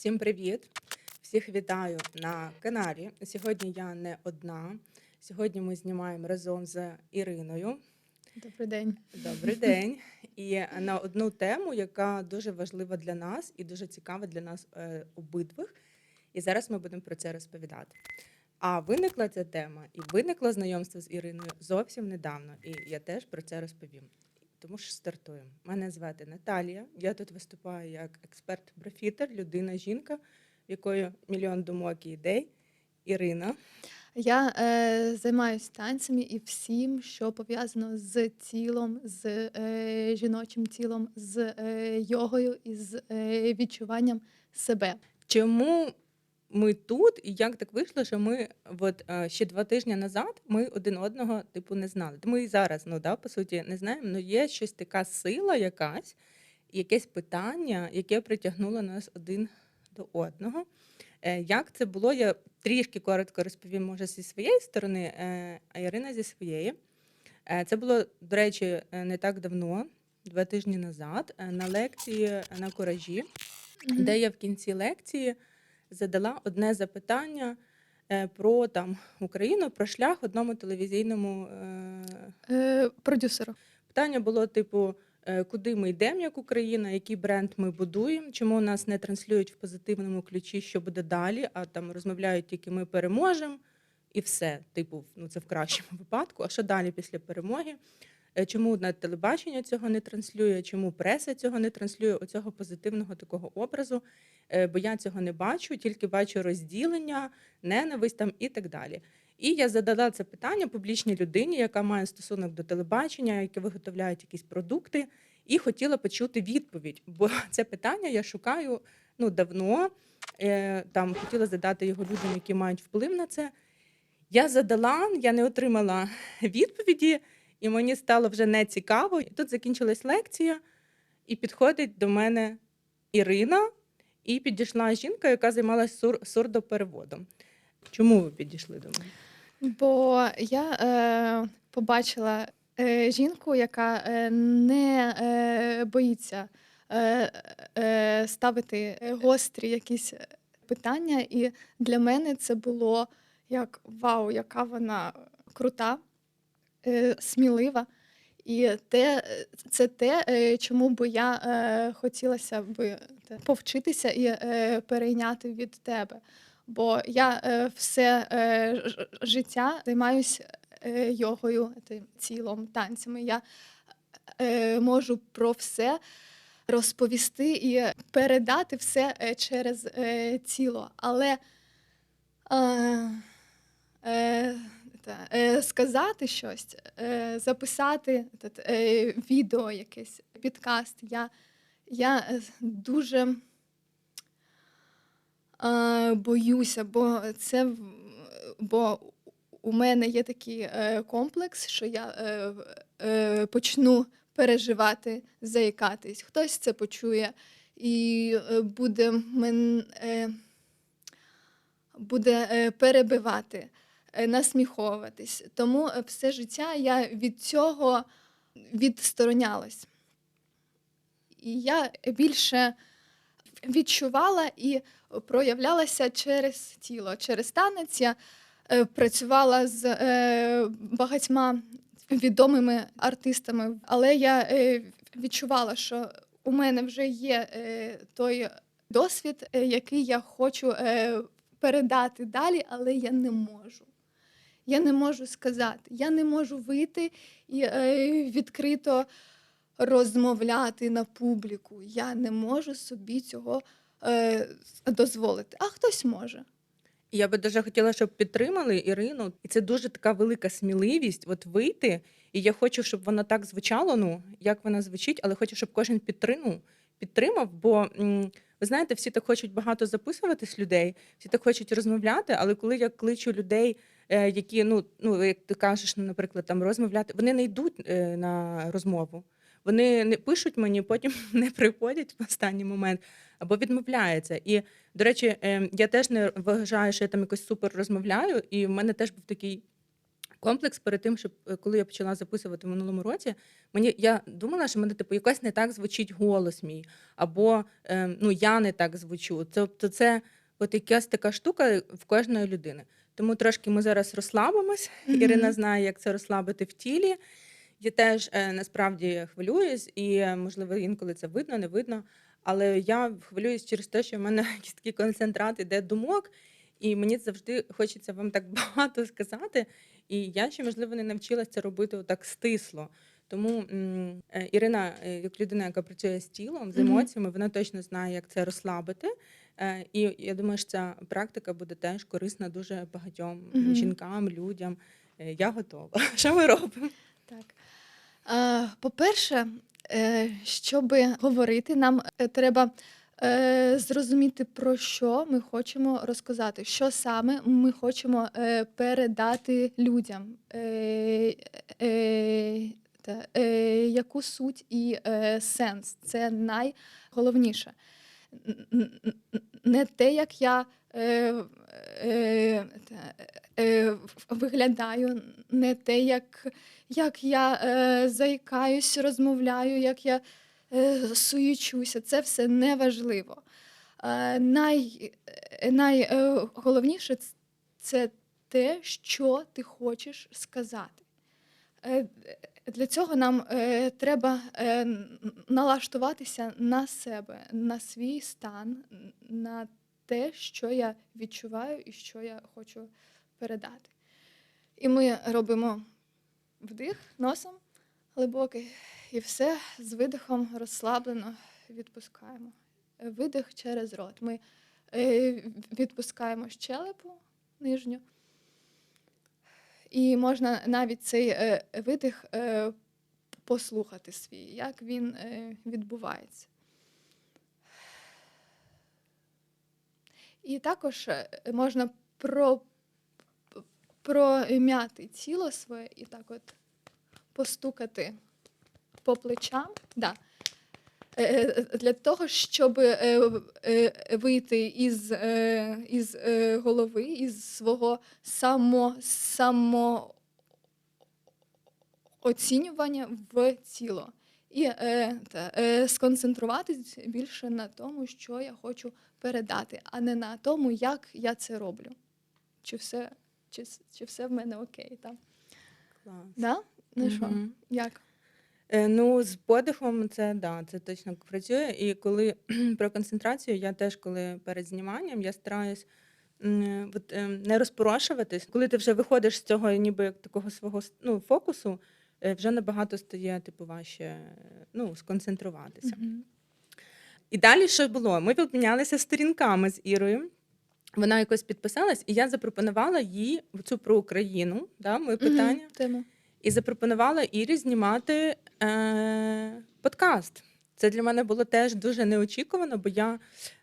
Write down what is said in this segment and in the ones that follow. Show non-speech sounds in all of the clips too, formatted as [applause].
Всім привіт! Всіх вітаю на каналі. Сьогодні я не одна. Сьогодні ми знімаємо разом з Іриною. Добрий день. Добрий день. І на одну тему, яка дуже важлива для нас і дуже цікава для нас е, обидвих. І зараз ми будемо про це розповідати. А виникла ця тема, і виникло знайомство з Іриною зовсім недавно. І я теж про це розповім. Тому що стартуємо. Мене звати Наталія. Я тут виступаю як експерт-профітер, людина, жінка, в якої мільйон думок і ідей. Ірина. Я е, займаюся танцями і всім, що пов'язано з тілом, з е, жіночим тілом, з е, йогою і з е, відчуванням себе. Чому ми тут, і як так вийшло, що ми от, е, ще два тижні назад ми один одного типу не знали. Ми і зараз, ну да, по суті, не знаємо, але є щось така сила якась, якесь питання, яке притягнуло нас один до одного. Е, Як це було, я трішки коротко розповім, може, зі своєї сторони, е, а Ірина зі своєї. Це було, до речі, не так давно, два тижні назад, на лекції на куражі де я в кінці лекції задала одне запитання е, про там Україну, про шлях одному телевізійному. е, Е, продюсеру. Питання було типу, е, куди ми йдемо як Україна, який бренд ми будуємо, чому нас не транслюють в позитивному ключі, що буде далі, а там розмовляють тільки ми переможемо і все. Типу, ну це в кращому випадку. А що далі після перемоги? Е, Чому на телебачення цього не транслює, чому преса цього не транслює, оцього позитивного такого образу, Е, бо я цього не бачу, тільки бачу розділення, ненависть там і так далі. І я задала це питання публічній людині, яка має стосунок до телебачення, яке виготовляють якісь продукти, і хотіла почути відповідь. Бо [laughs] це питання я шукаю ну, давно. Е, Там хотіла задати його людям, які мають вплив на це. Я задала, я не отримала [laughs] відповіді, і мені стало вже не цікаво. І тут закінчилась лекція, і підходить до мене Ірина, і підійшла жінка, яка займалася сур, сурдопереводом. Чому ви підійшли до мене? Бо я е, побачила е, жінку, яка е, не е, боїться е, е, ставити гострі якісь питання. І для мене це було як вау, яка вона крута, смілива. І те, це те, е, чому би я е, хотілося би повчитися і е, перейняти від тебе. Бо я е, все е, життя займаюся е, йогою, тим тілом, танцями. Я е, можу про все розповісти і передати все е, через е, тіло. Але е, е, та, е, сказати щось, е, записати е, відео, якесь підкаст. Я, я е, дуже боюся, бо це бо у мене є такий комплекс, що я почну переживати, заїкатись. Хтось це почує і буде мен, е, буде перебивати, насміховуватись. Тому е, все життя я від цього відсторонялась. І я більше відчувала і проявлялася через тіло, через танець. Я е, працювала з е, багатьма відомими артистами, але я е, відчувала, що у мене вже є е, той досвід, е, який я хочу е, передати далі, але я не можу. Я не можу сказати, я не можу вийти і е, відкрито розмовляти на публіку. Я не можу собі цього е, дозволити. А хтось може. Я би дуже хотіла, щоб підтримали Ірину. І це дуже така велика сміливість от вийти. І я хочу, щоб воно так звучало, ну, як вона звучить, але хочу, щоб кожен підтримав, підтримав. Бо ви знаєте, всі так хочуть багато записуватись людей, всі так хочуть розмовляти, але коли я кличу людей, які, ну, ну, як ти кажеш, ну, наприклад, там розмовляти, вони не йдуть е, на розмову. Вони не пишуть мені, [laughs] потім не приходять в останній момент або відмовляються. І, до речі, е, я теж не вважаю, що я там якось супер розмовляю, і в мене теж був такий комплекс перед тим, щоб е, коли я почала записувати в минулому році, мені я думала, що мене типу якось не так звучить голос мій, або е, ну я не так звучу. Тобто, це от якась така штука в кожної людини. Тому трошки ми зараз розслабимось. Мгм. Ірина знає, як це розслабити в тілі. Я теж е, насправді хвилююсь, і е, можливо інколи це видно, не видно. Але я хвилююсь через те, що в мене [laughs] якийсь такий концентрат іде думок, і мені завжди хочеться вам так [laughs] багато сказати. І я ще, можливо, не навчилася це робити отак стисло. Тому е, Ірина, як людина, яка працює з тілом, з емоціями, вона точно знає, як це розслабити. Е, І я думаю, що ця практика буде теж корисна дуже багатьом Мгм. жінкам, людям. Е, Я готова. [laughs] Що ми робимо? Так. По-перше, е, щоб говорити, нам треба зрозуміти, про що ми хочемо розказати, що саме ми хочемо передати людям, яку суть і сенс. Це найголовніше. Не те, як я е, е, е, виглядаю, не те, як як я е, заїкаюсь, розмовляю, як я е, суючуся, це все неважливо. Е, най, найголовніше це те, що ти хочеш сказати. Е, для цього нам е, треба е, налаштуватися на себе, на свій стан, на те, що я відчуваю і що я хочу передати. І ми робимо вдих носом глибокий, і все з видихом розслаблено відпускаємо. Видих через рот. Ми е, відпускаємо щелепу нижню. І можна навіть цей е, видих е, послухати свій, як він е, відбувається. І також можна про, пром'яти тіло своє і так от постукати по плечам. Да. Е, Для того, щоб е, е, вийти із, е, із е, голови, із свого само, самооцінювання в тіло. І е, та, е, сконцентруватись більше на тому, що я хочу передати, а не на тому, як я це роблю. Чи все, чи, чи все в мене окей там. Клас. Да? Ну що, як? Е, Ну, з подихом це да, це точно працює. І коли [clears throat] про концентрацію, я теж коли перед зніманням я стараюсь м, от, е, не розпорошуватись. Коли ти вже виходиш з цього, ніби як такого свого ну, фокусу, е, вже набагато стає типу важче е, ну, сконцентруватися. Мгм. І далі що було? Ми обмінялися сторінками з Ірою. Вона якось підписалась, і я запропонувала їй цю про Україну, да, моє питання. Мгм, Тему. І запропонувала Ірі знімати е, подкаст. Це для мене було теж дуже неочікувано, бо я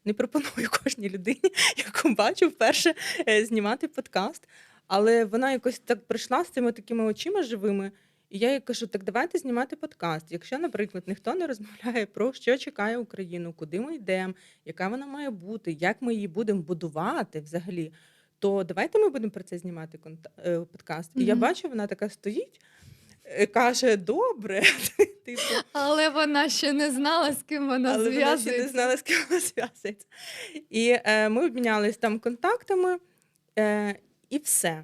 не пропоную [laughs] кожній людині, яку бачу вперше е, знімати подкаст. Але вона якось так прийшла з цими такими очима живими. І я їй кажу: так давайте знімати подкаст. Якщо, наприклад, ніхто не розмовляє про що чекає Україну, куди ми йдемо, яка вона має бути, як ми її будемо будувати взагалі, то давайте ми будемо про це знімати е, подкаст. І я бачу, вона така стоїть, каже: добре. [laughs] Типу, Але вона ще не знала, з ким вона але вона ще не зв'язується. знала, з ким вона зв'язується. І е, ми обмінялись там контактами, е, і все.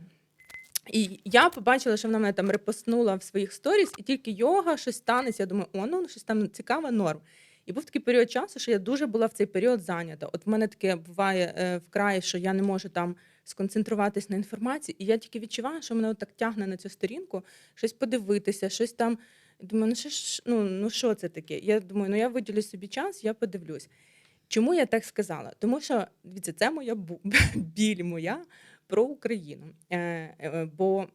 І я побачила, що вона мене там репостнула в своїх сторіс, і тільки йога, щось станеться. Я думаю, о, ну щось там цікаве, норм. І був такий період часу, що я дуже була в цей період зайнята. От в мене таке буває е, вкрай, що я не можу там сконцентруватись на інформації, і я тільки відчуваю, що мене так тягне на цю сторінку, щось подивитися, щось там. Думаю, ну що ж, ну, ну що це таке? Я думаю, ну я виділю собі час, я подивлюсь. Чому я так сказала? Тому що дивіться, це моя [laughs] біль моя про Україну. Е, е, бо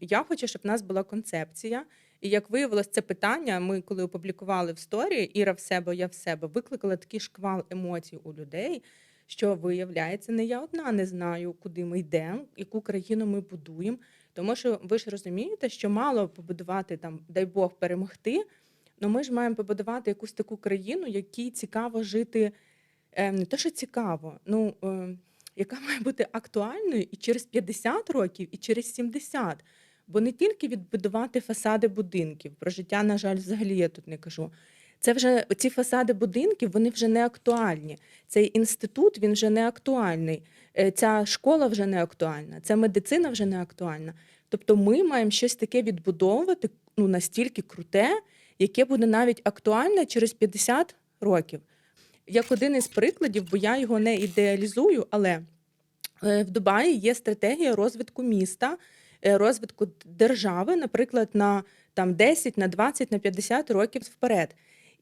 я хочу, щоб в нас була концепція. І як виявилось, це питання, ми коли опублікували в сторі Іра в себе, я в себе, викликала такий шквал емоцій у людей, що виявляється, не я одна не знаю, куди ми йдемо, яку країну ми будуємо. Тому що ви ж розумієте, що мало побудувати там, дай Бог, перемогти. Ну ми ж маємо побудувати якусь таку країну, якій цікаво жити. Е, не те, що цікаво, ну е, яка має бути актуальною і через 50 років, і через 70. Бо не тільки відбудувати фасади будинків, про життя, на жаль, взагалі я тут не кажу. Це вже ці фасади будинків, вони вже не актуальні. Цей інститут він вже не актуальний. Е, Ця школа вже не актуальна, ця медицина вже не актуальна. Тобто ми маємо щось таке відбудовувати ну, настільки круте, яке буде навіть актуальне через 50 років. Як один із прикладів, бо я його не ідеалізую, але е, в Дубаї є стратегія розвитку міста, е, розвитку держави, наприклад, на там 10, на 20, на 50 років вперед.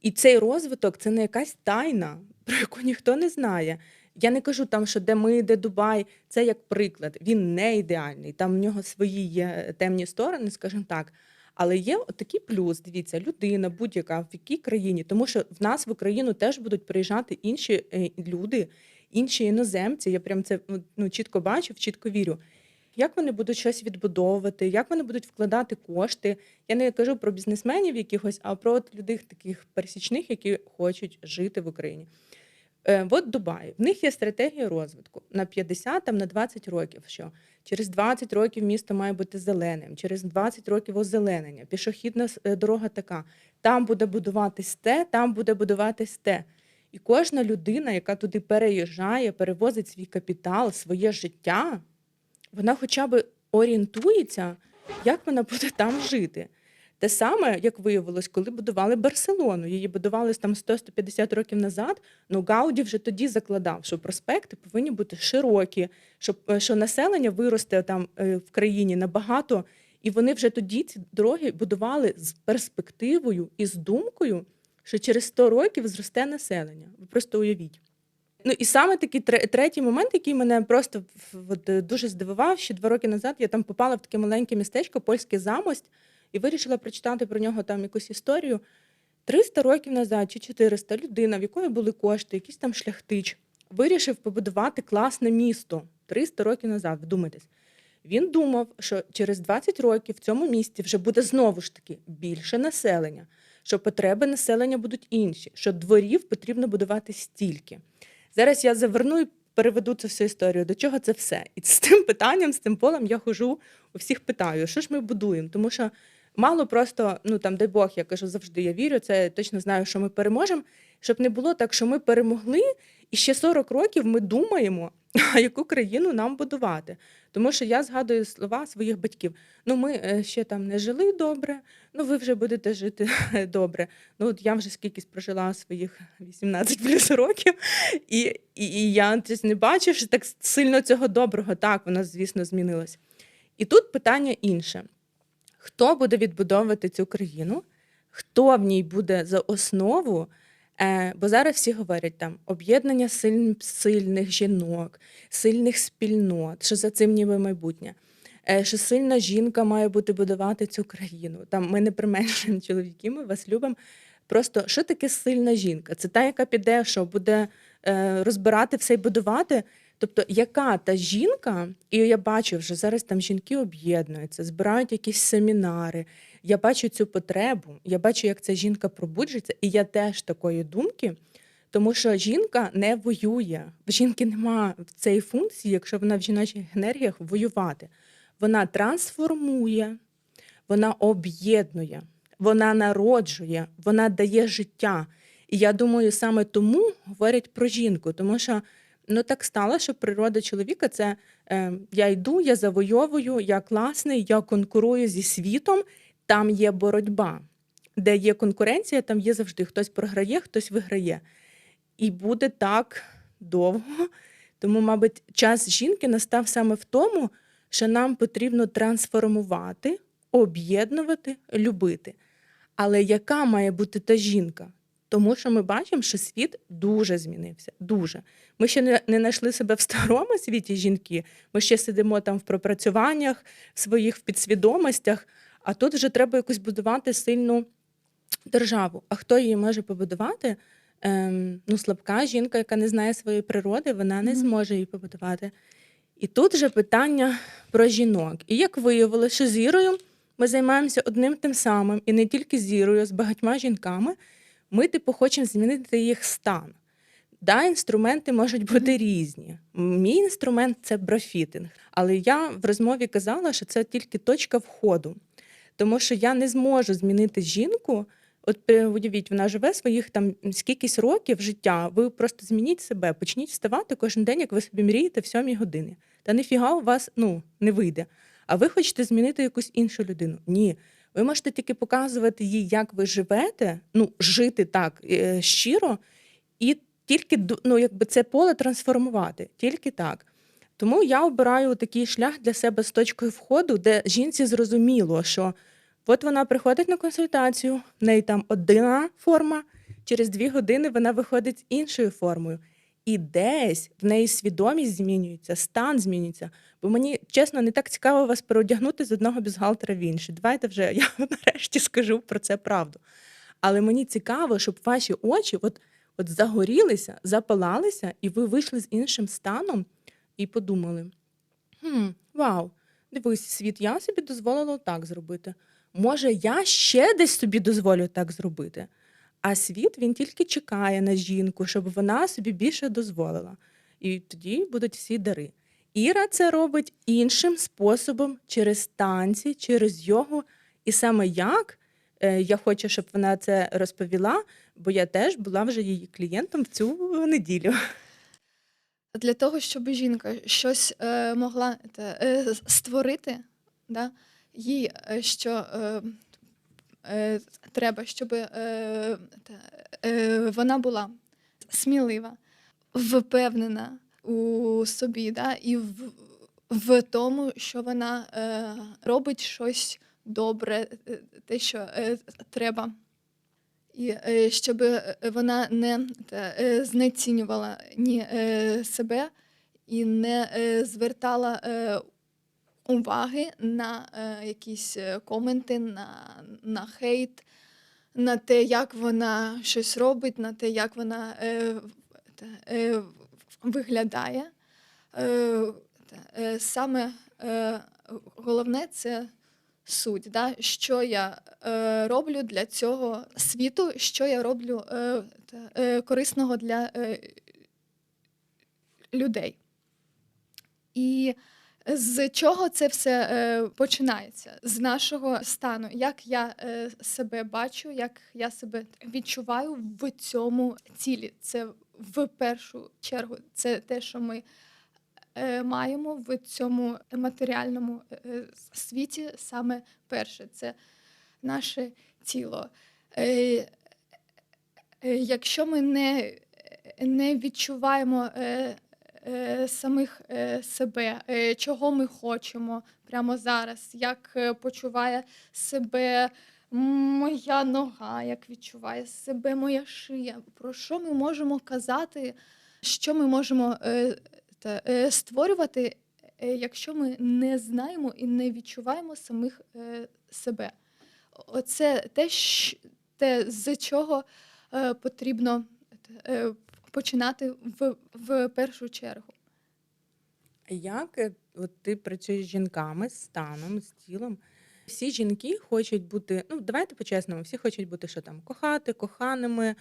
І цей розвиток це не якась тайна, [laughs] про яку ніхто не знає. Я не кажу там, що де ми, де Дубай, це як приклад. Він не ідеальний. Там в нього свої є темні сторони, скажімо так. Але є такий плюс. Дивіться, людина будь-яка в якій країні, тому що в нас в Україну теж будуть приїжджати інші е, люди, інші іноземці. Я прям це ну, чітко бачу, чітко вірю. Як вони будуть щось відбудовувати, як вони будуть вкладати кошти? Я не кажу про бізнесменів якихось, а про от людей таких пересічних, які хочуть жити в Україні. Е, от Дубай. В них є стратегія розвитку на 50, там, на 20 років. Що через 20 років місто має бути зеленим, через 20 років озеленення, пішохідна е, дорога така. Там буде будуватись те, там буде будуватись те. І кожна людина, яка туди переїжджає, перевозить свій капітал, своє життя, вона хоча б орієнтується, як вона буде там жити. Те саме, як виявилось, коли будували Барселону. Її будували там 100-150 років назад. Ну Гауді вже тоді закладав, що проспекти повинні бути широкі, щоб е, що населення виросте там е, в країні набагато. І вони вже тоді ці дороги будували з перспективою і з думкою, що через 100 років зросте населення. Ви просто уявіть. Ну і саме такий тре- третій момент, який мене просто от, е, дуже здивував, що два роки назад я там попала в таке маленьке містечко, польське замость, і вирішила прочитати про нього там якусь історію. 300 років назад чи 400 людина, в якої були кошти, якийсь там шляхтич, вирішив побудувати класне місто 300 років назад. Вдумайтесь. Він думав, що через 20 років в цьому місті вже буде знову ж таки більше населення, що потреби населення будуть інші, що дворів потрібно будувати стільки. Зараз я заверну і переведу цю всю історію. До чого це все? І з тим питанням, з тим полем я хожу у всіх питаю, що ж ми будуємо? Тому що мало просто, ну там, дай Бог, я кажу завжди, я вірю, це точно знаю, що ми переможемо. Щоб не було так, що ми перемогли, і ще 40 років ми думаємо, [laughs] яку країну нам будувати. Тому що я згадую слова своїх батьків: ну, ми е, ще там не жили добре, ну ви вже будете жити [laughs] добре. Ну, от я вже скільки прожила своїх 18 плюс років, і, і, і я не бачу, що так сильно цього доброго. Так, воно, звісно, змінилось. І тут питання інше: хто буде відбудовувати цю країну, хто в ній буде за основу? Е, бо зараз всі говорять там об'єднання силь, сильних жінок, сильних спільнот, що за цим ніби майбутнє. Е, що сильна жінка має бути будувати цю країну. Там ми не применшуємо [laughs] чоловіки, ми вас любимо. Просто що таке сильна жінка? Це та, яка піде, що буде е, розбирати все і будувати. Тобто, яка та жінка, і я бачу вже зараз там жінки об'єднуються, збирають якісь семінари. Я бачу цю потребу, я бачу, як ця жінка пробуджується, і я теж такої думки, тому що жінка не воює. В жінки немає цієї функції, якщо вона в жіночих енергіях воювати. Вона трансформує, вона об'єднує, вона народжує, вона дає життя. І я думаю, саме тому говорять про жінку, тому що ну так стало, що природа чоловіка це е, я йду, я завойовую, я класний, я конкурую зі світом. Там є боротьба. Де є конкуренція, там є завжди хтось програє, хтось виграє. І буде так довго. Тому, мабуть, час жінки настав саме в тому, що нам потрібно трансформувати, об'єднувати, любити. Але яка має бути та жінка? Тому що ми бачимо, що світ дуже змінився. Дуже. Ми ще не, не знайшли себе в старому світі жінки. Ми ще сидимо там в пропрацюваннях, своїх в підсвідомостях, а тут вже треба якусь будувати сильну державу. А хто її може побудувати? Ем, ну, слабка жінка, яка не знає своєї природи, вона не зможе її побудувати. І тут вже питання про жінок. І як виявилося, що з Ірою ми займаємося одним тим самим, і не тільки з Ірою, а з багатьма жінками. Ми, типу, хочемо змінити їх стан. Да, інструменти можуть бути різні. Мій інструмент це брофітинг. Але я в розмові казала, що це тільки точка входу. Тому що я не зможу змінити жінку. От е, уявіть, вона живе своїх там скількись років життя. Ви просто змініть себе, почніть вставати кожен день, як ви собі мрієте в сьомій годині. Та ніфіга у вас ну, не вийде. А ви хочете змінити якусь іншу людину? Ні. Ви можете тільки показувати їй, як ви живете, ну, жити так е, щиро, і тільки ну, якби це поле трансформувати, тільки так. Тому я обираю такий шлях для себе з точкою входу, де жінці зрозуміло, що от вона приходить на консультацію, в неї там одна форма, через дві години вона виходить іншою формою. І десь в неї свідомість змінюється, стан змінюється. Бо мені чесно не так цікаво вас переодягнути з одного бюстгальтера в інший. Давайте вже я [laughs] нарешті скажу про це правду. Але мені цікаво, щоб ваші очі от, от загорілися, запалалися, і ви вийшли з іншим станом і подумали: хм, вау, дивись, світ, я собі дозволила так зробити. Може, я ще десь собі дозволю так зробити. А світ він тільки чекає на жінку, щоб вона собі більше дозволила. І тоді будуть всі дари. Іра це робить іншим способом через танці, через йогу. І саме як е, я хочу, щоб вона це розповіла, бо я теж була вже її клієнтом в цю неділю. Для того, щоб жінка щось е, могла е, створити, да, їй е, що е, е, треба, щоб е, е, вона була смілива, впевнена у собі, да, і в, в тому, що вона е, робить щось добре, е, те, що е, треба. І е, щоб е, вона не те, е, знецінювала ні е, себе і не е, звертала е, уваги на е, якісь е, коменти, на, на хейт, на те, як вона щось робить, на те, як вона е, е, виглядає. Е, е, Саме е, головне це суть, да? що я роблю для цього світу, що я роблю корисного для людей. І з чого це все починається? З нашого стану, як я себе бачу, як я себе відчуваю в цьому цілі. Це в першу чергу це те, що ми е, маємо в цьому матеріальному е, світі саме перше це наше тіло. Е, е, Якщо ми не, не відчуваємо е, е, самих е, себе, е, чого ми хочемо прямо зараз, як е, почуває себе моя нога, як відчуває себе моя шия, про що ми можемо казати, що ми можемо е, е, створювати, е, якщо ми не знаємо і не відчуваємо самих е, себе. Оце те, щ- те з чого е, потрібно е, починати в, в першу чергу. Як е, от ти працюєш з жінками, з станом, з тілом? Всі жінки хочуть бути, ну давайте по-чесному, всі хочуть бути що там, кохати, коханими,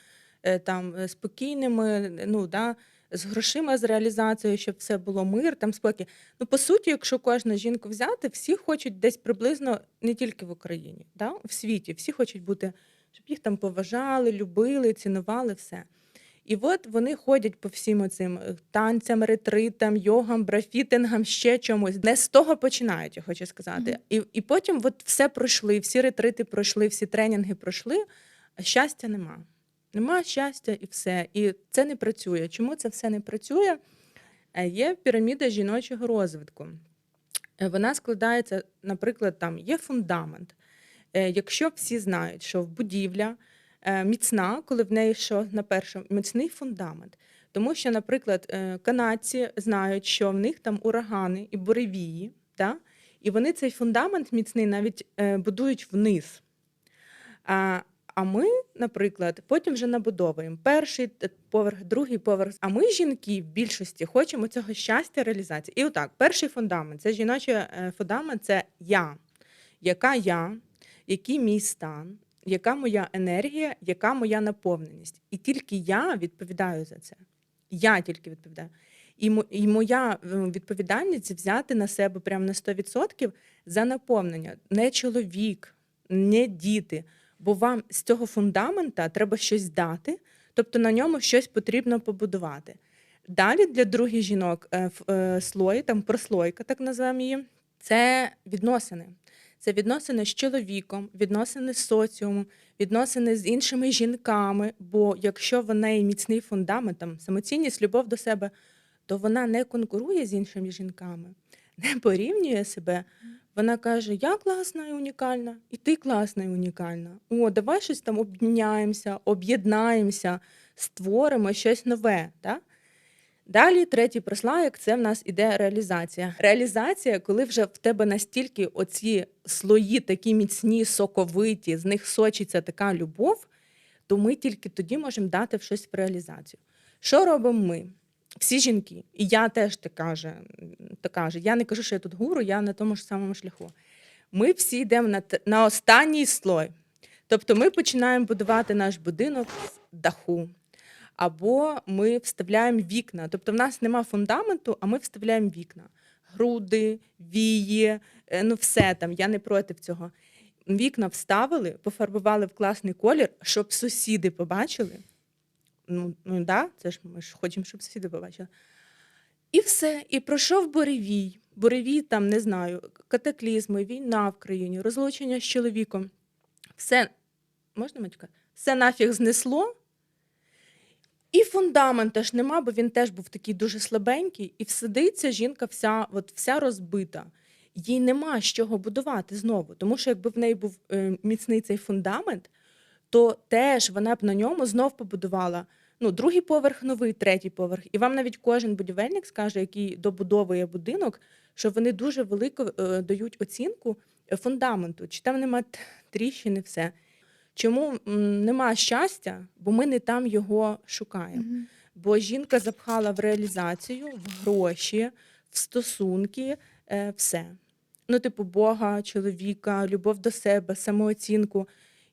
е, там е, спокійними, е, ну да, з грошима, з реалізацією, щоб все було мир, там спокій. Ну, по суті, якщо кожну жінку взяти, всі хочуть десь приблизно не тільки в Україні, да, в світі, всі хочуть бути, щоб їх там поважали, любили, цінували все. І от вони ходять по всім оцим е, танцям, ретритам, йогам, брафітингам, ще чомусь. Не з того починають, я хочу сказати. Мгм. І, і потім от все пройшли, всі ретрити пройшли, всі тренінги пройшли, а щастя нема. Нема щастя і все. І це не працює. Чому це все не працює? Е, Є піраміда жіночого розвитку. Е, Вона складається, наприклад, там є фундамент. Якщо всі знають, що в будівля міцна, коли в неї що на першому міцний фундамент. Тому що, наприклад, е, канадці знають, що в них там урагани і буревії, да? і вони цей фундамент міцний навіть е, будують вниз. А, а ми, наприклад, потім вже набудовуємо перший поверх, другий поверх. А ми, жінки, в більшості хочемо цього щастя, реалізації. І отак, перший фундамент це жіночий е, фундамент це я. Яка я, який мій стан, яка моя енергія, яка моя наповненість. І тільки я відповідаю за це. Я тільки відповідаю. І, моя е, відповідальність взяти на себе прямо на 100% за наповнення. Не чоловік, не діти. Бо вам з цього фундамента треба щось дати, тобто на ньому щось потрібно побудувати. Далі для других жінок е, е, слой, там прослойка, так називаємо її, це відносини. Це відносини з чоловіком, відносини з соціумом, відносини з іншими жінками. Бо якщо в неї міцний фундамент, там самоцінність, любов до себе, то вона не конкурує з іншими жінками, не порівнює себе. Вона каже: Я класна і унікальна, і ти класна і унікальна. О, давай щось там обміняємося, об'єднаємося, створимо щось нове. Так? Далі третій прослаєк це в нас іде реалізація. Реалізація, коли вже в тебе настільки оці слої такі міцні, соковиті, з них сочиться така любов, то ми тільки тоді можемо дати щось в реалізацію. Що робимо ми? Всі жінки, і я теж така же, така же. Я не кажу, що я тут гуру, я на тому ж самому шляху. Ми всі йдемо на, на останній слой. Тобто ми починаємо будувати наш будинок з даху. Або ми вставляємо вікна. Тобто в нас нема фундаменту, а ми вставляємо вікна. Груди, вії, е, ну все там, я не проти цього. Вікна вставили, пофарбували в класний колір, щоб сусіди побачили. Ну, ну да, це ж ми ж хочемо, щоб сусіди побачили. І все. І пройшов буревій. Буревій, там, не знаю, катаклізми, війна в країні, розлучення з чоловіком. Все, можна матюка? Все нафіг знесло. І фундамента ж нема, бо він теж був такий дуже слабенький, і сидиться жінка вся, от вся розбита. Їй нема з чого будувати знову. Тому що якби в неї був е, міцний цей фундамент, то теж вона б на ньому знов побудувала ну, другий поверх, новий, третій поверх. І вам навіть кожен будівельник скаже, який добудовує будинок, що вони дуже велико е, дають оцінку е, фундаменту, чи там нема тріщини, все. Чому нема щастя? Бо ми не там його шукаємо. Бо жінка запхала в реалізацію, в гроші, в стосунки, е, все. Ну, типу, Бога, чоловіка, любов до себе, самооцінку.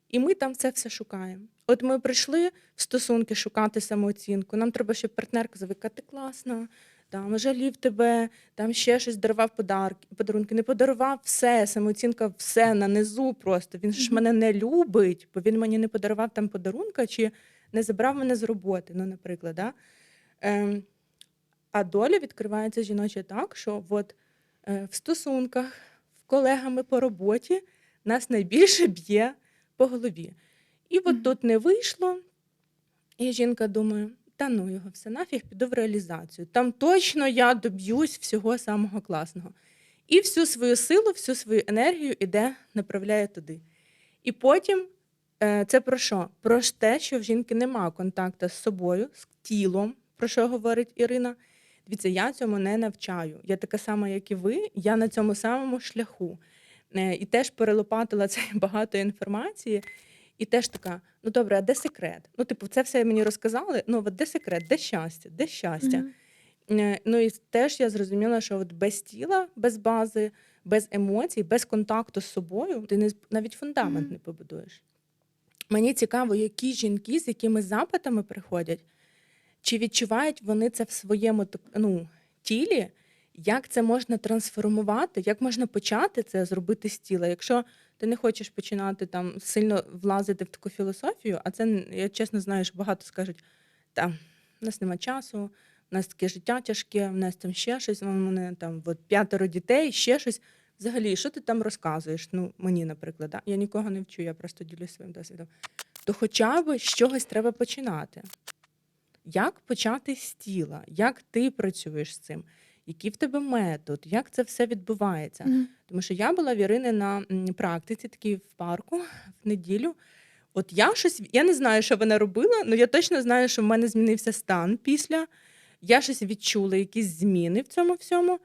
І ми там це все шукаємо. От ми прийшли в стосунки шукати самооцінку. Нам треба, щоб партнер казав, ти класна, там жалів тебе, там ще щось дарував подарки, подарунки. Не подарував все, самооцінка все на низу просто. Він ж мене не любить, бо він мені не подарував там подарунка чи не забрав мене з роботи, ну, наприклад. Да? Ем, а доля відкривається жіноча так, що от, е, в стосунках, в колегами по роботі нас найбільше б'є по голові. І от тут не вийшло, і жінка думає, та ну його все нафіг, піду в реалізацію. Там точно я доб'юсь всього самого класного. І всю свою силу, всю свою енергію іде, направляє туди. І потім е, це про що? Про те, що в жінки немає контакту з собою, з тілом, про що говорить Ірина. Дивіться, я цьому не навчаю. Я така сама, як і ви, я на цьому самому шляху. Е, І теж перелопатила [laughs] це багато інформації. І теж така: ну добре, а де секрет? Ну, типу, це все мені розказали. Ну, от де секрет, де щастя, де щастя? Мгм. Е, Ну і теж я зрозуміла, що от без тіла, без бази, без емоцій, без контакту з собою ти не навіть фундамент Мгм. не побудуєш. Мені цікаво, які жінки з якими запитами приходять, чи відчувають вони це в своєму ну, тілі, як це можна трансформувати, як можна почати це зробити з тіла. Якщо ти не хочеш починати там сильно влазити в таку філософію, а це я чесно знаю, що багато скажуть, та у нас нема часу, у нас таке життя тяжке, у нас там ще щось, у мене там от, п'ятеро дітей, ще щось. Взагалі, що ти там розказуєш? Ну, мені, наприклад, да? я нікого не вчу, я просто ділюсь своїм досвідом. То хоча б з чогось треба починати. Як почати з тіла? Як ти працюєш з цим? який в тебе метод, як це все відбувається. Mm -hmm. Тому що я була в Ірини на практиці, такій в парку [laughs] в неділю. От я щось я не знаю, що вона робила, але я точно знаю, що в мене змінився стан після. Я щось відчула, якісь зміни в цьому всьому.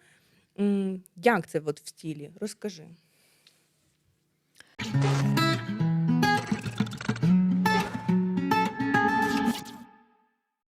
Як це от в тілі? Розкажи.